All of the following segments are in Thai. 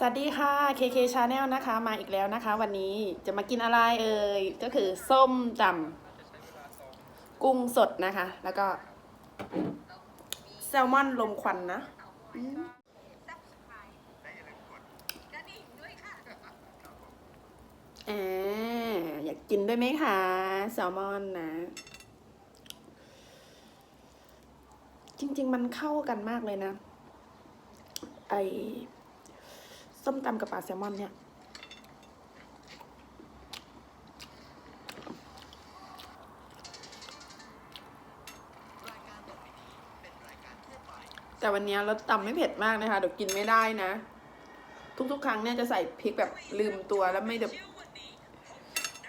สวัสดีค่ะ KK Channel นะคะ มาอีกแล้วนะคะ วันนี้จะมากินอะไรเอ่ย ก็คือส้มตำกุ้งสดนะคะ แล้วก็ แซลมอนลมควันนะอืมอ่าอยากกินด้วยไหมคะ แซลมอนนะ จริง ๆ มันเข้ากันมากเลยนะ ไอ ส้มตำกับปลาแซลมอนเนี่ยแต่วันนี้เรสตำไม่เผ็ดมากนะคะเดี๋ยวกินไม่ได้นะ ทุกๆ ครั้งเนี่ยจะใส่พริกแบบลืมตัวแล้วไม่แบบ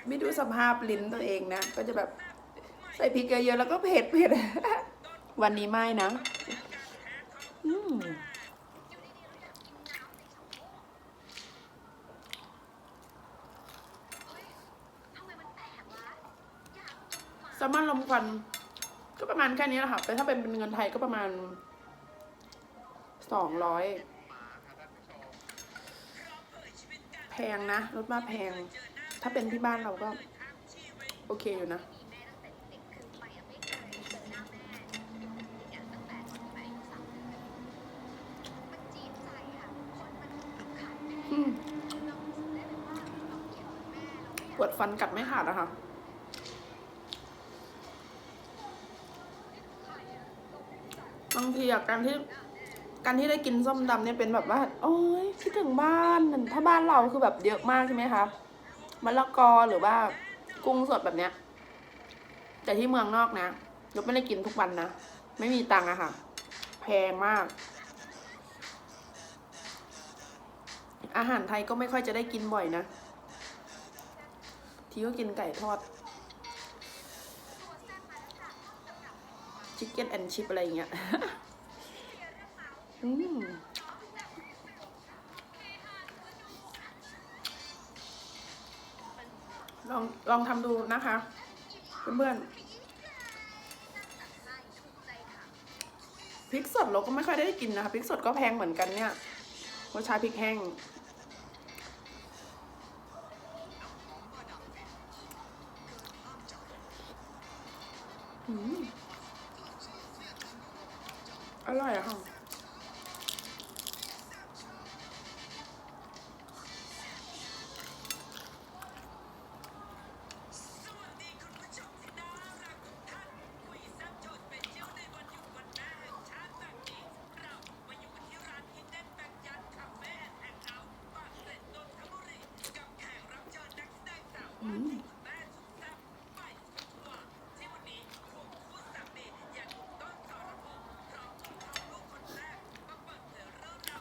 ไม่ดูสภาพลิ้นตัวเองนะ ก็จะแบบใส่พริกเยอะๆแล้วก็เผ็ดเผ็ดวันนี้ไม่นะ อืม แซลมอนลมควันก็ประมาณแค่นี้แหละค่ะแต่ถ้าเป็นเงินไทยก็ประมาณสองร้อยแพงนะรถมาแพง ถ้าเป็นที่บ้านเราก็ โอเคอยู่นะอืมปวดฟันกัดไม่ขาดอะค่ะ บางทีอะการที่การที่ได้กินส้มตำเนี่ยเป็นแบบว่า โอ้ยคิดถึงบ้านถ้าบ้านเราคือแบบเยอะมากใช่ไหมคะมะละกอหรือว่ากุ้งสดแบบเนี้ย แต่ที่เมืองนอกนะยกไม่ได้กินทุกวันนะ ไม่มีตังค์อะค่ะ แพงมาก อาหารไทยก็ไม่ค่อยจะได้กินบ่อยนะ ทีก็กินไก่ทอด ก้นแอนชิพอะไรอย่างเงี้ยอืมลองลองทำดูนะคะ เพื่อนๆพริกสดเราก็ไม่ค่อยได้กินนะคะพริกสดก็แพงเหมือนกันเนี่ยเพราะใช้พริกแห้ง อร่อยอะค่ะ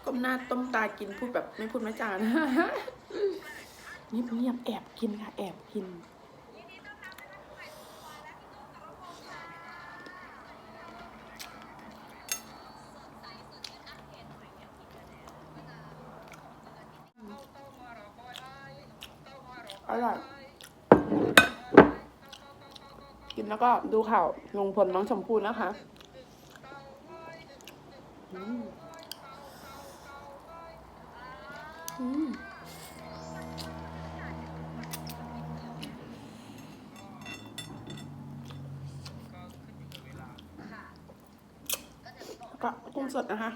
ก้มหน้าต้มตากินพูดแบบไม่พูดไม่จานะเงียบเงียบแอบกินค่ะ แอบกินอร่อยกินแล้วก็ดูข่าวลงพลน้องชมพู่นะคะ แล้วก็กุ้งสดนะคะ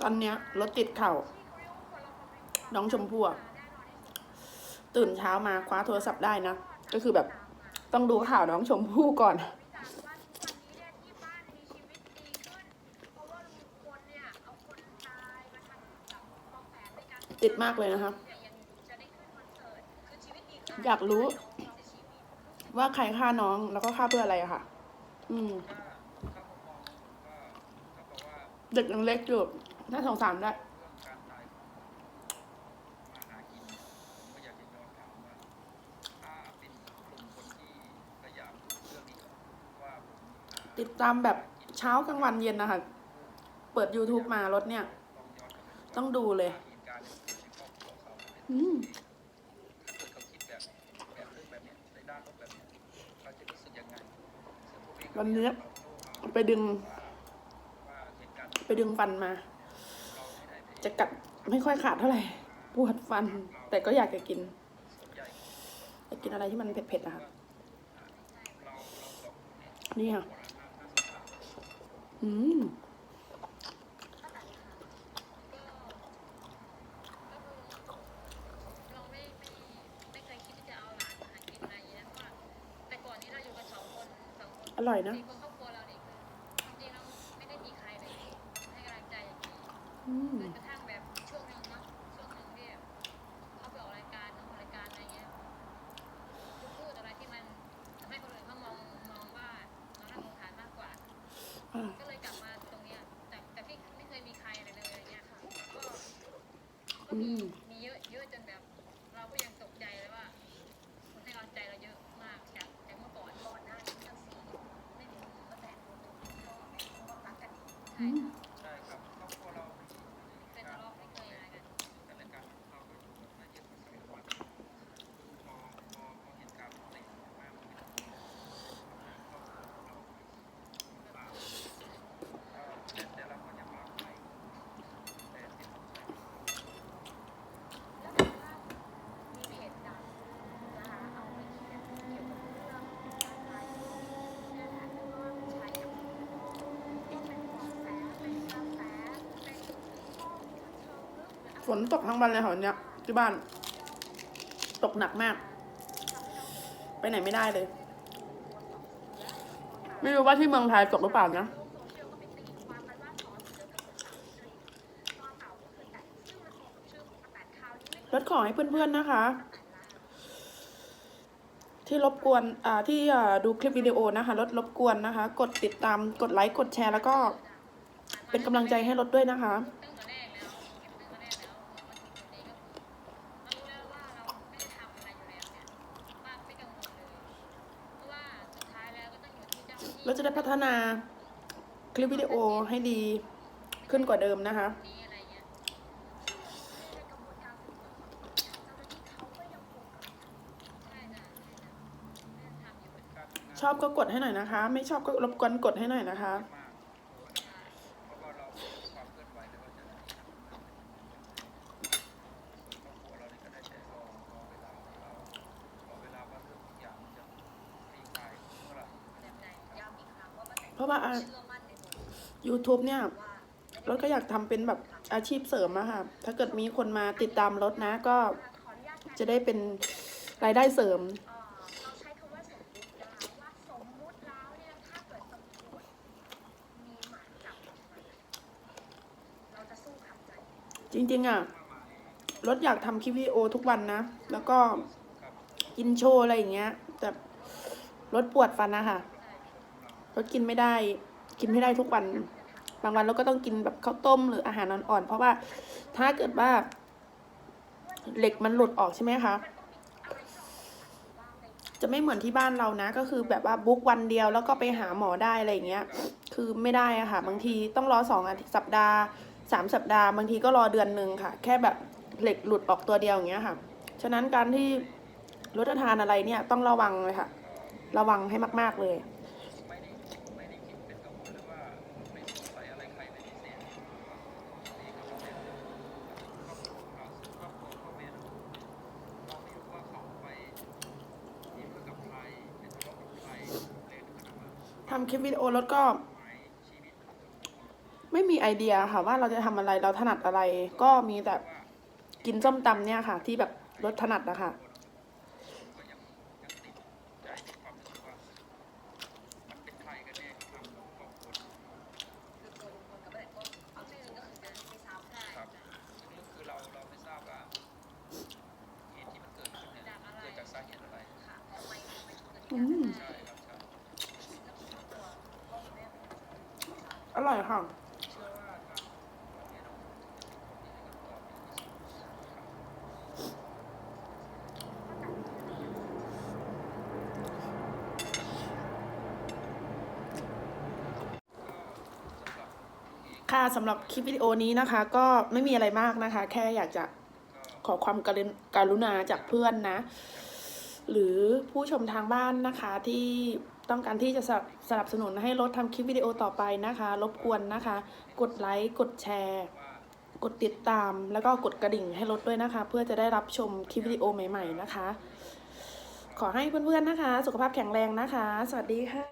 ตอนเนี้ยรถติดเข่า น้องชมพู่ตื่นเช้ามาคว้าโทรศัพท์ได้นะ ก็คือแบบต้องดูข่าวน้องชมพู่ก่อน ติดมากเลยนะคะ อยากรู้ ว่าใครฆ่าน้องแล้วก็ฆ่าเพื่ออะไรอะค่ะ อืมเด็กยังเล็กอยู่น่าสงสารด้วยติดตามแบบเช้ากลางวันเย็นนะคะ เปิด YouTube มารถเนี่ย ต้องดูเลย เหตุการณ์ในคร อืมถ้าเกิดเขาคิดแบบแบบเรื่องแบบเนี้ยในด้านลบแบบเนี้องก็วันนี้ไปดึง ไปดึงฟันมา จะกัดไม่ค่อยขาดเท่าไหร่ปวดฟัน แต่ก็อยากจะกินอยากกินอะไรที่มันเผ็ดๆอะคราเราสองคนเนี่ยนี่ค่ะอืม บบช่วงหนึ่งเนาะช่วงนึ่งที่แบบเขาไปออกรายการทำรายการอะไรเงี้ยพูดอะไรที่มันทำให้คนอื่นเขามองมองว่าเราน่าสงสารมากกว่าก็เลยกลับมาตรงเนี้ยแต่แต่พี่ไม่เคยมีใครอะไรเลยอะไรเงี้ยค่ะก็ก็อืมี กัน อืม ใช่ครับครอบครัวเราไม่มี เคยทะเลาะไม่เคยอะไรกัน แต่ละการเราก็อยู่กันมาเยอะพอสมควรพอพอพอเหตุการณ์มันติดมามันเป็นครอบครัวเราลำบากแต่แต่เราก็ยังรักใครแต่ที่สำคัญ แล้วแบบว่ามีเพจดังนะคะเอาไปเขียนเกี่ยวกับเรื่องการตายเนี่ยแหละแล้วก็ใช้กับก็เป็นเบาะแสเป็นกระแสเป็นข้อมูลเชิงลึกหรืออะไร ฝ นตกทั้งวันเลยค่ะวันเนี้ยที่บ้าน ตกหนักมาก ไปไหนไม่ได้เลย ไม่รู้ว่าที่เมืองไทยตกหรือเปล่านะลกโซเชียลก็ไปตีความกันว่าสอนเสือกับสาวสตรีต่อเต่งมันตรงกับชื่อของป้าแตนคราวนี้ไม่รถขอให้เพื่อนๆนะคะ ที่รบกวนอ่าที่ดูคลิปวิดีโอนะคะรถรบกวนนะคะ กดติดตามกดไลค์กดแชร์แล้วก็เป็นกำลังใจให้รถด้วยนะคะ ที่เจ้าหน้าที่เราจะได้พัฒนาคลิปวิดีโอให้ดีขึ้นกว่าเดิมนะคะนี้อะไรเงี้ยในกระบวนการสืบสวนสอบสวนเนี่ยเจ้าหน้าที่เขาก็ยังคงกำลังใช่จ้ะใช่จ้ะแม่ทำอยู่การทำงานชอบก็กดให้หน่อยนะคะ ไม่ชอบก็รบกวนกดให้หน่อยนะคะ ราะว่า YouTube เนี่ยรถก็อยากทำเป็นแบบอาชีพเสริมอะค่ะ ถ้าเกิดมีคนมาติดตามรถนะ ก็จะได้เป็นรายได้เสริมจมีหมายจับออกมาเราจะสู้ขับใจจริงๆอะรถอยากทำคลิปวิดีโอทุกวันนะ แล้วก็กินโชว์อะไรอย่างเงี้ย แต่รถปวดฟันนะคะ รถกินไม่ได้ กินไม่ได้ทุกวัน บางวันเราก็ต้องกินแบบข้าวต้มหรืออาหารอ่อนๆ เพราะว่าถ้าเกิดว่า เหล็กมันหลุดออกใช่ไหมคะ จะไม่เหมือนที่บ้านเรานะ ก็คือแบบว่าบุ๊กวันเดียวแล้วก็ไปหาหมอได้อะไรอย่างเงี้ย คือไม่ได้อะค่ะ บางทีต้องรอสองสัปดาห์สามสัปดาห์ บางทีก็รอเดือนหนึ่งค่ะ แค่แบบเหล็กหลุดออกตัวเดียวอย่างเงี้ยค่ะ ฉะนั้นการที่รถทานอะไรเนี่ยต้องระวังเลยค่ะ ระวังให้มาก ๆเลย ไม่ได้ไม่ได้คิดเป็นกังวลหรือว่าไม่สงสัยอะไรใครเป็นพิเศษนี่ก็เป็นครอบครัวเราครอบครัวพ่อแม่เราเราไม่รู้ว่าเขาไปมีเรื่องกับใครเป็นทะเลาะกับใครเลยถึงขนาดว่า ทำคลิปวิดีโอรถก็หมายชีวิตไม่มีไอเดียค่ะ ว่าเราจะทำอะไรเราถนัดอะไร ก็มีแต่กินส้มตำเนี่ยค่ะ ที่แบบรถถนัดนะคะ ก็ยังยังติดใจในความรู้สึกว่ามันเป็นใครกันแน่ที่ทำกับครอบครัว คือตัวลุงพลกับป้าแตนก็เอาชื่อก็คือจะไม่ทราบ ใช่ ครับ จ้ะ ซึ่งก็คือเราเราไม่ทราบว่าเหตุที่มันเกิดขึ้นเนี่ยเกิดจากสาเหตุอะไร ค่ะทำไมถึงไม่เกิด อื การ ม ใช่ครับใช่ แล้วครอบครัวพ่อคุณแม่เป็นคนท ร่อยค่ะเชื่อว่าทางพ่อแม่น้องจะเป็นคนที่ให้คำตอบดีที่สุดครับค่ะสำหรับคลิปวิดีโอนี้นะคะ ก็ไม่มีอะไรมากนะคะ แค่อยากจะขอความกรุณการุณาจากเพื่อนนะ หรือผู้ชมทางบ้านนะคะที่ ต้องการที่จะสนับสนับสนุนให้รถทำคลิปวิดีโอต่อไปนะคะ รบกวนนะคะ กดไลค์ กดแชร์ กดติดตาม แล้วก็กดกระดิ่งให้รถด้วยนะคะ เพื่อจะได้รับชมคลิปวิดีโอใหม่ ๆ นะคะ ขอให้เพื่อนๆนะคะ สุขภาพแข็งแรงนะคะ สวัสดีค่ะ